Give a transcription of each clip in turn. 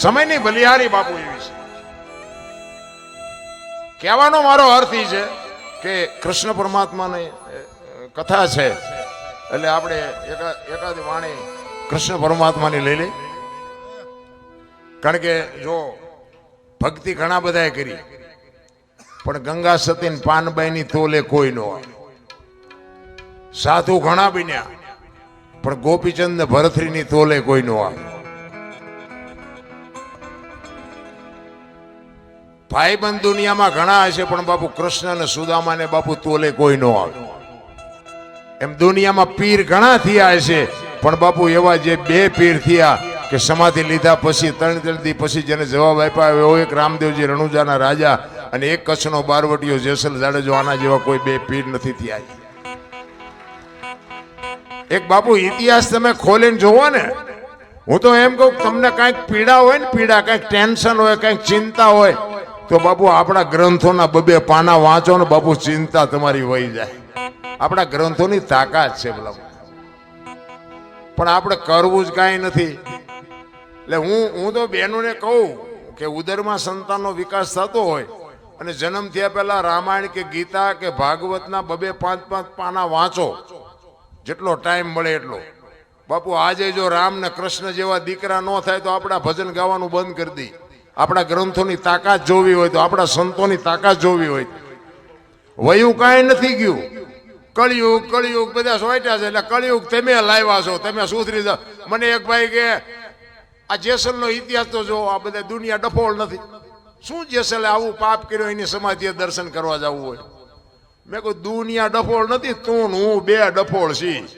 સમયની બલિહારી બાપુ એવી છે. કહેવાનો મારો અર્થ એ છે કે કૃષ્ણ પરમાત્માની કથા છે. એટલે આપણે એકા, એકાદ વાણી કૃષ્ણ પરમાત્માની લઈ લઈ કારણ કે જો ભક્તિ ઘણા બધાએ કરી, પણ ગંગા સતીન પાનબાઈની તોલે કોઈ ન હોય. સાધુ ઘણા બન્યા, પણ ગોપીચંદ ભરથરીની તોલે કોઈ ન આવે ભાઈબંધ દુનિયામાં ઘણા હશે, પણ બાપુ કૃષ્ણ ને બાપુ તોલે કોઈ ન આવે. એમ દુનિયામાં પીર ઘણા થયા હશે, પણ બાપુ એવા જે બે પીર થયા કે સમાધિ લીધા પછી, ત્રણ ત્રણ દી પછી જેને જવાબ આપ્યા એવો એક રામદેવજી રણુજાના રાજા અને એક કચ્છનો બારવટીયો જેસલ જાડેજો, આના જેવા કોઈ બે પીર નથી થયા. એક બાપુ ઇતિહાસ તમે ખોલીને જોવો ને, હું તો એમ કહું તમને કાંઈક પીડા હોય ને, પીડા, કાંઈક ટેન્શન હોય, કાંઈક ચિંતા હોય તો બાપુ, આપણા ગ્રંથોના બબે પાના વાંચો ને બાપુ, ચિંતા તમારી વહી જાય. આપણા ગ્રંથોની તાકાત છે બોલા પણ આપણે કરવું જ કાંઈ નથી. એટલે હું હું તો બહેનોને કહું કે ઉદરમાં સંતાનનો વિકાસ થતો હોય અને જન્મ થયા પહેલા રામાયણ કે ગીતા કે ભાગવતના બબે પાંચ પાંચ પાના વાંચો, જેટલો ટાઈમ મળે એટલો. બાપુ, આજે જો રામ ને કૃષ્ણ જેવા દીકરા ન થાય તો આપણા ભજન ગાવાનું બંધ કરી દઈ આપણા ગ્રંથોની તાકાત જોવી હોય તો આપણા સંતોની તાકાત જોવી હોય. વયું કાંઈ નથી ગયું. કળિયુગ કળિયુગ, બધા સોટ્યા છે. એટલે કળિયુગ તમે લાવ્યા છો, તમે સુધરી જાઓ. મને એક ભાઈ કે, આ જેસલનો ઇતિહાસ તો જો, આ બધા દુનિયા ડફોળ નથી. શું જેસલે આવું પાપ કર્યો એની સમાધિએ દર્શન કરવા જવું હોય? મેં કહ્યું, દુનિયા ડફોળ નથી, તું હું બે ડફોળ છી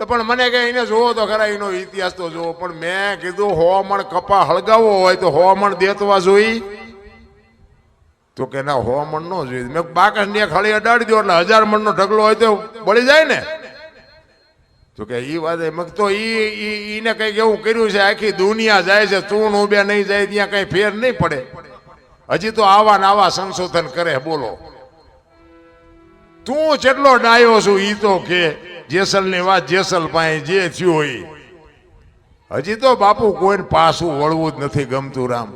તો પણ મને કે એને જોવો તો ખરા, એનો ઇતિહાસ તો જોવો. પણ મેં કીધું, હોમણ કપા હળગાવવો હોય તો હોમણ દેતવા જોઈ. તો કે ના, હોમણ નો જોઈ. મેં બાકસ ને ખાલી અડાડી દો એટલે હજાર મણનો ઢગલો હોય તો બળી જાય ને. તો કે એ વાત એમ તો એને કંઈક એવું કર્યું છે, આખી દુનિયા જાય છે, તું ને બે નહીં જાય, ત્યાં કઈ ફેર નહીં પડે. હજી તો આવા ને આવા સંશોધન કરે, બોલો. તું જેટલો ડાયો છું એ તો કે જેસલની વાત જેસલ પાસે જે થયું હોય હજી તો બાપુ કોઈને પાછું વળવું જ નથી ગમતું રામ.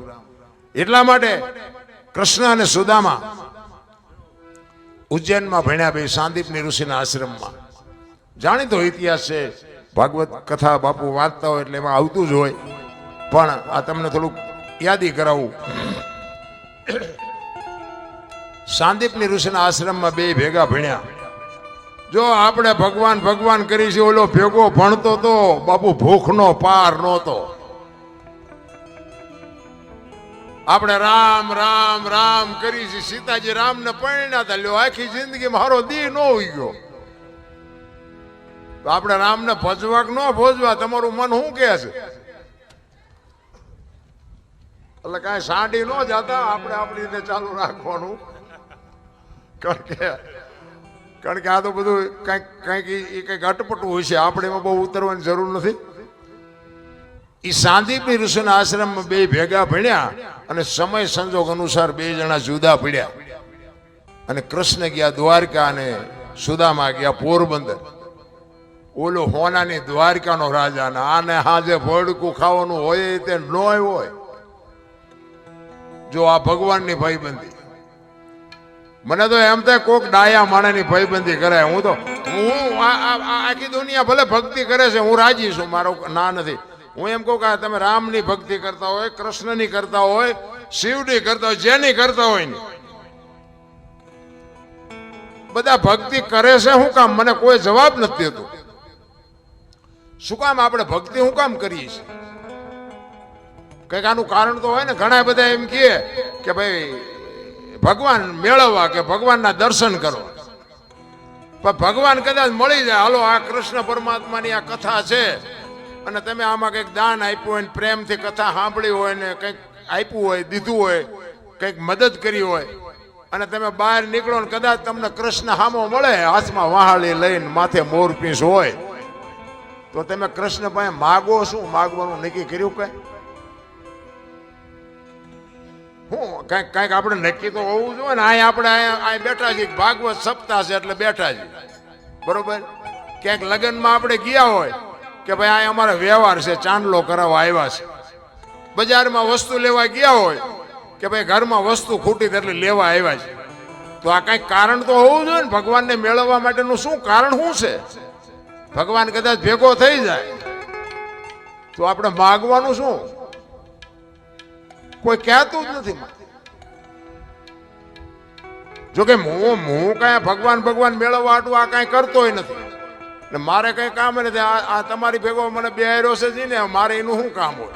એટલા માટે કૃષ્ણ અને સુદામા ઉજ્જૈનમાં ભણ્યા બે સાંદીપની ઋષિના આશ્રમમાં. જાણીતો ઇતિહાસ છે, ભાગવત કથા બાપુ વાંચતા હોય એટલે એમાં આવતું જ હોય. પણ આ તમને થોડુંક યાદી કરાવું. સાંદીપની ઋષિના આશ્રમમાં બે ભેગા ભણ્યા. જો આપણે ભગવાન ભગવાન કરી છે, ઓલો ભેગો ભણતો તો બાપુ ભૂખનો પાર નહોતો. આપણે રામ રામ રામ કરી છે, સીતાજી રામને પરણ્યા હતા, લ્યો, આખી જિંદગી મારો દેહ ન હોઈ ગયો. આપણે રામને ભજવા કે ન ભોજવા, તમારું મન શું કહે છે? એટલે કાંઈ સાંડી ન જતા આપણે આપણી રીતે ચાલુ રાખવાનું. કારણ કે કારણ કે આ તો બધું કંઈક કંઈક એ કંઈક અટપટું હોય છે. આપણે એમાં બહુ ઉતરવાની જરૂર નથી. એ સાંદીપની ઋષિના આશ્રમમાં બે ભેગા ભણ્યા અને સમય સંજોગ અનુસાર બે જણા જુદા પડ્યા. અને કૃષ્ણ ગયા દ્વારકા અને સુદામા ગયા પોરબંદર. ઓલો હોનાની દ્વારકાનો રાજા ને આને હાજે ભડકું ખાવાનું હોય તે ન હોય. જો આ ભગવાનની ભાઈબંધી મને તો એમ થાય કોક ડાયા માણેની ભયબંધી કરાય હું તો હું આખી દુનિયા ભલે ભક્તિ કરે છે, હું રાજી છું, મારો ના નથી. હું એમ કહું કે તમે રામની ભક્તિ કરતા હોય, કૃષ્ણની કરતા હોય, શિવની કરતા હોય, જેની કરતા હોય ને. બધા ભક્તિ કરે છે શું કામ? મને કોઈ જવાબ નથી દેતો. શું કામ આપણે ભક્તિ શું કામ કરીએ છીએ? કંઈક આનું કારણ તો હોય ને, ઘણા બધા એમ કહે કે ભાઈ ભગવાન મેળવવા કે ભગવાનના દર્શન કરો પણ ભગવાન કદાચ મળી જાય, હાલો, આ કૃષ્ણ પરમાત્માની આ કથા છે. અને તમે આમાં કંઈક દાન આપ્યું હોય ને પ્રેમથી કથા સાંભળી હોય ને કંઈક આપ્યું હોય, દીધું હોય, કંઈક મદદ કરી હોય, અને તમે બહાર નીકળો ને કદાચ તમને કૃષ્ણ હામો મળે, હાથમાં વહાળી લઈને માથે મોરપીસ હોય, તો તમે કૃષ્ણ પાસે માગો શું? માગવાનું નક્કી કર્યું કઈ? હું, કાંઈક કાંઈક આપણે નક્કી તો હોવું જોઈએ ને અહીં આપણે અહીંયા અહીં બેઠા છીએ ભાગવત સપ્તાહ છે એટલે બેઠા છીએ બરોબર? ક્યાંક લગ્નમાં આપણે ગયા હોય કે ભાઈ આ અમારો વ્યવહાર છે, ચાંદલો કરાવવા આવ્યા છે. બજારમાં વસ્તુ લેવા ગયા હોય કે ભાઈ ઘરમાં વસ્તુ ખૂટી એટલે લેવા આવ્યા છે. તો આ કાંઈક કારણ તો હોવું જોઈએ ને, ભગવાનને મેળવવા માટેનું શું કારણ શું છે? ભગવાન કદાચ ભેગો થઈ જાય. તો આપણે માગવાનું શું? કોઈ કહેતું જ નથી જોકે હું હું કાંઈ ભગવાન ભગવાન મેળવવા આટલું આ કાંઈ કરતોય નથી. ને મારે કઈ કામ નથી. આ તમારી ભેગો મને બે છે જી ને, મારે એનું શું કામ હોય?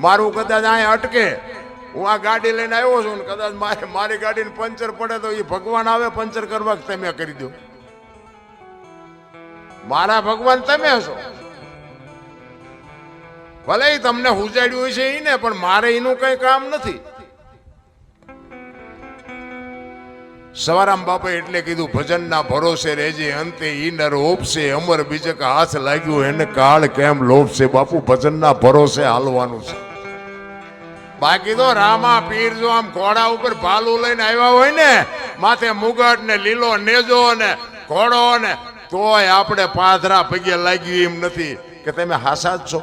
મારું કદાચ અહીંયા અટકે. હું આ ગાડી લઈને આવ્યો છું ને, કદાચ મારે, મારી ગાડીને પંચર પડે તો એ ભગવાન આવે, પંચર કરવા તમે કરી દો. મારા ભગવાન તમે છો ભલે તમને હુજાડ્યું છે એને પણ મારે એનું કઈ કામ નથી. સવારામ બાપે એટલે કીધું, ભજનના ભરોસે રહેજે, અંતે ઈનર નર ઓપશે અમર બીજે હાથ લાગ્યું, એને કાળ કેમ લોપશે બાપુ, ભજનના ભરોસે હાલવાનું છે. બાકી તો રામા પીર જો આમ ઘોડા ઉપર ભાલું લઈને આવ્યા હોય ને, માથે મુગટ ને લીલો નેજો ને ઘોડો ને, તોય આપણે પાથરા પગે લાગ્યું એમ નથી કે તમે હાસા જ છો.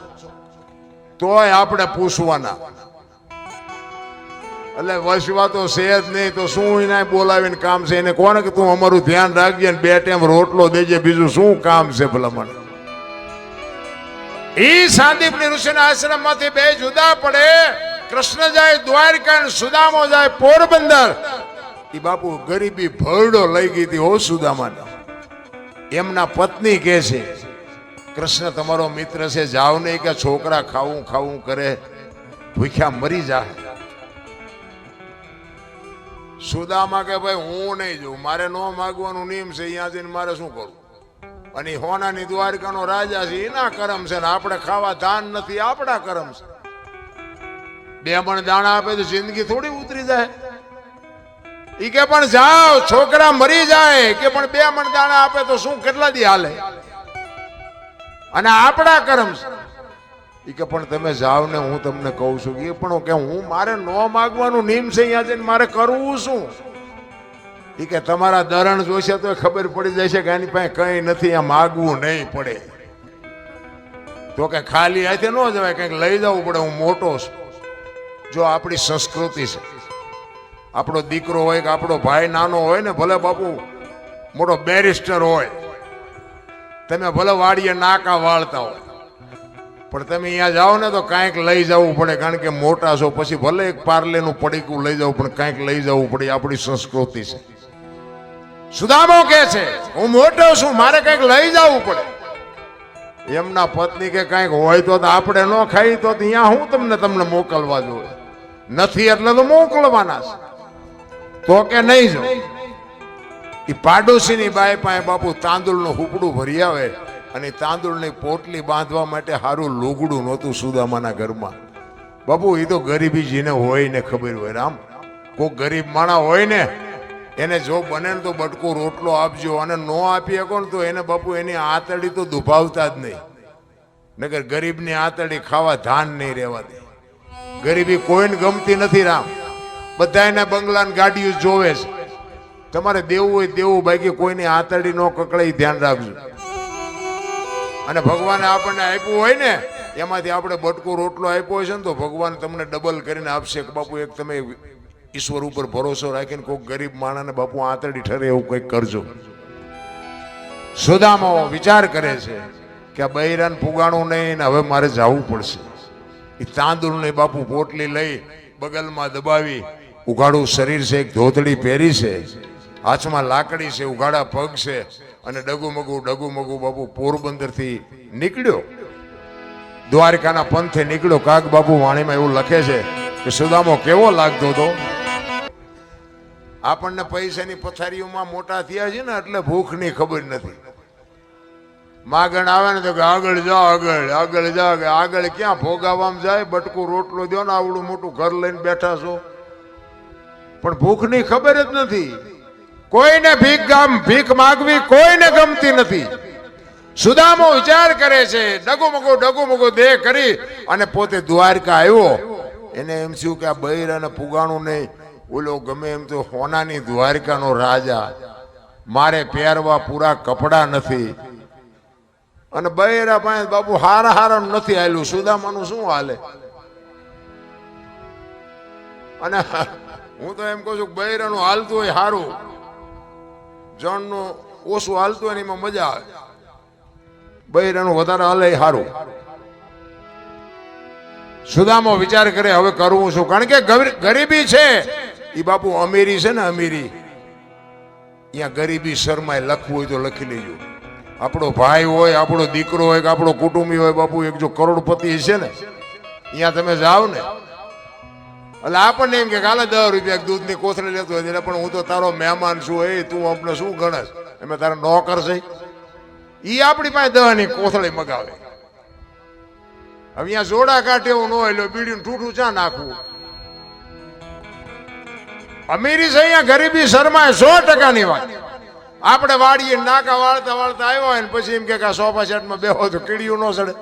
તોય આપણે પૂછવાના. એટલે વસવા તો છે જ નહીં, તો શું એને બોલાવીને કામ છે? એને કોને કે તું અમારું ધ્યાન રાખજે ને બે ટાઈમ રોટલો દેજે, બીજું શું કામ છે ભલામણ? ઈ સાંદીપની ઋષિના આશ્રમમાંથી બે જુદા પડે. કૃષ્ણ જાય દ્વારકા સુદામો જાય પોરબંદર. એ બાપુ ગરીબી ભરડો લઈ ગઈ હતી હો સુદામાને. એમના પત્ની કહે છે કૃષ્ણ, તમારો મિત્ર છે જાવ નહીં કે છોકરા ખાવું ખાવું કરે. ભૂખ્યા મરી જાય. સુદામાં કે ભાઈ, હું નહીં જોઉં. મારે નો માગવાનું નિયમ છે, અહીંયા જઈને મારે શું કરવું? અને હોનાની દ્વારકાનો રાજા છે, એના કરમ છે ને આપણે ખાવા ધાન નથી, આપણા કરમ છે. બે પણ દાણા આપે તો જિંદગી થોડી ઉતરી જાય. ઈ કે પણ જાઓ, છોકરા મરી જાય. કે પણ બે મણ દાણા આપે તો શું, કેટલા દી હાલે? અને આપણા કર્મ ઈ કે, પણ તમે જાઓ ને, હું તમને કહું છું. એ પણ કે, હું મારે નો માગવાનું નિયમ છે અહીંયા જઈને મારે કરવું શું? એ કે, તમારા દરણ જોશે તો ખબર પડી જશે કે આની પાસે કઈ નથી, આ માગવું નહીં પડે. તો કે, ખાલી હાથે ન જવાય, કંઈક લઈ જવું પડે, હું મોટો છું. જો આપણી સંસ્કૃતિ છે, આપણો દીકરો હોય કે આપણો ભાઈ નાનો હોય ને, ભલે બાપુ મોટો બેરિસ્ટર હોય તમે ભલે વાડીએ નાકા વાળતા હોય, પણ તમે અહીંયા જાઓ ને તો કાંઈક લઈ જવું પડે, કારણ કે મોટા છો, પછી ભલે એક પાર્લેનું પડીકું લઈ જવું, પણ કાંઈક લઈ જવું પડે આપણી સંસ્કૃતિ છે. સુદામો કે છે, હું મોટો છું, મારે કંઈક લઈ જવું પડે. એમના પત્ની કે કાંઈક હોય તો આપણે ન ખાઈ, તો અહીંયા હું તમને તમને મોકલવા જોઈએ નથી એટલે તો મોકલવાના છે. તો કે નહીં જો એ પાડોશીની બાઈ પાસે બાપુ તાંદુળનું હુપડું ભરી આવે અને તાંદુળની પોટલી બાંધવા માટે સારું લુગડું નહોતું સુદામાના ઘરમાં. બાપુ એ તો ગરીબી જેને હોય ને ખબર હોય, રામ. કોઈ ગરીબ માણા હોય ને, એને જો બને ને તો બટકો રોટલો આપજો અને નો આપી શકો ને તો એને બાપુ એની આતડી તો દુભાવતા જ નહીં. નગર ગરીબની આતડી ખાવા ધાન નહીં રહેવા દે. ગરીબી કોઈને ગમતી નથી, રામ. બધા એના બંગલા ગાડીઓ જોવે છે. તમારે દેવું હોય દેવું, બાકી કોઈની આંતરડી નો કકડાઈ, ધ્યાન રાખજો. અને ભગવાને આપણને આપ્યું હોય ને, એમાંથી આપણે બટકો રોટલો આપ્યો હોય છે ને, તો ભગવાન તમને ડબલ કરીને આપશે કે બાપુ, એક તમે ઈશ્વર ઉપર ભરોસો રાખીને કોઈ ગરીબ માણસને બાપુ આંતરડી ઠરે એવું કંઈક કરજો. સુદામો વિચાર કરે છે કે આ બૈરાન ફુગાણું નહીં ને હવે મારે જવું પડશે. એ તાંદુળની બાપુ પોટલી લઈ બગલમાં દબાવી, ઉઘાડું શરીર છે, એક ધોતડી પહેરી છે. હાથમાં લાકડી છે, ઉઘાડા પગ છે અને ડગુમગુ ડગુમગુ બાપુ પોરબંદરથી નીકળ્યો. દ્વારકાના પંથે નીકળ્યો. કાગ બાપુ વાણીમાં એવું લખે છે કે, સુદામો કેવો લાગતો હતો? આપણને પૈસાની પથારીઓમાં મોટા થયા છે ને, એટલે ભૂખની ખબર નથી. માગણ આવે ને તો આગળ જા, આગળ આગળ જા, કે આગળ ક્યાં ભોગાવામાં જાય? બટકું રોટલો દો ને, આવડું મોટું ઘર લઈને બેઠા છો. પણ ભૂખની ખબર જ નથી. કોઈને ભીખ ગામ ભીખ માગવી, કોઈને ગમતી નથી. સુદામો વિચાર કરે છે, ડગુમગો, ડગુમગુ દેહ કરી અને પોતે દ્વારકા આવ્યો. એને એમ થયું કે આ બૈર અને પુગાણું નહીં, ઓલો ગમે એમ તો હોનાની દ્વારકાનો રાજા. મારે પહેરવા પૂરા કપડા નથી. અને બૈરા પાસે બાપુ હારા હારા નથી હાલ્યું સુદામાનું શું હાલે? અને હું તો એમ કહું છું બૈરાનું હાલતું હોય સારું. જણનું ઓછું હાલતું હોય એમાં મજા આવે. બૈરાનું વધારે હાલે સારું સુદામો વિચાર કરે, હવે કરવું શું? કારણ કે ગરીબી છે. એ બાપુ અમીરી છે ને અમીરી. અહીંયા ગરીબી શર્માએ લખવું હોય તો લખી લેજો. આપણો ભાઈ હોય, આપણો દીકરો હોય કે આપણો કુટુંબી હોય, બાપુ, એક જો કરોડપતિ છે ને અહીંયા તમે જાઓ ને એટલે આપણને એમ કે કાલે દસ રૂપિયા દૂધની કોથળી લેતો હોય એટલે પણ હું તો તારો મહેમાન છું, એ તું આપણે શું ગણસ? એમ તારે નોકર છે. ઈ આપણી પાસે દહની કોથળી મગાવે. હવે અહીંયા જોડા કાઢે એવું ન હોય એટલે બીડીનું ઠૂઠું ચા નાખવું. અમીરી છે અહીંયા, ગરીબી શરમાય, સો ટકાની વાત. આપણે વાળીએ નાકા વાળતા વાળતા આવ્યા હોય ને પછી એમ કે સોફા સેટમાં બેહો તો કીડીયું ન સડે.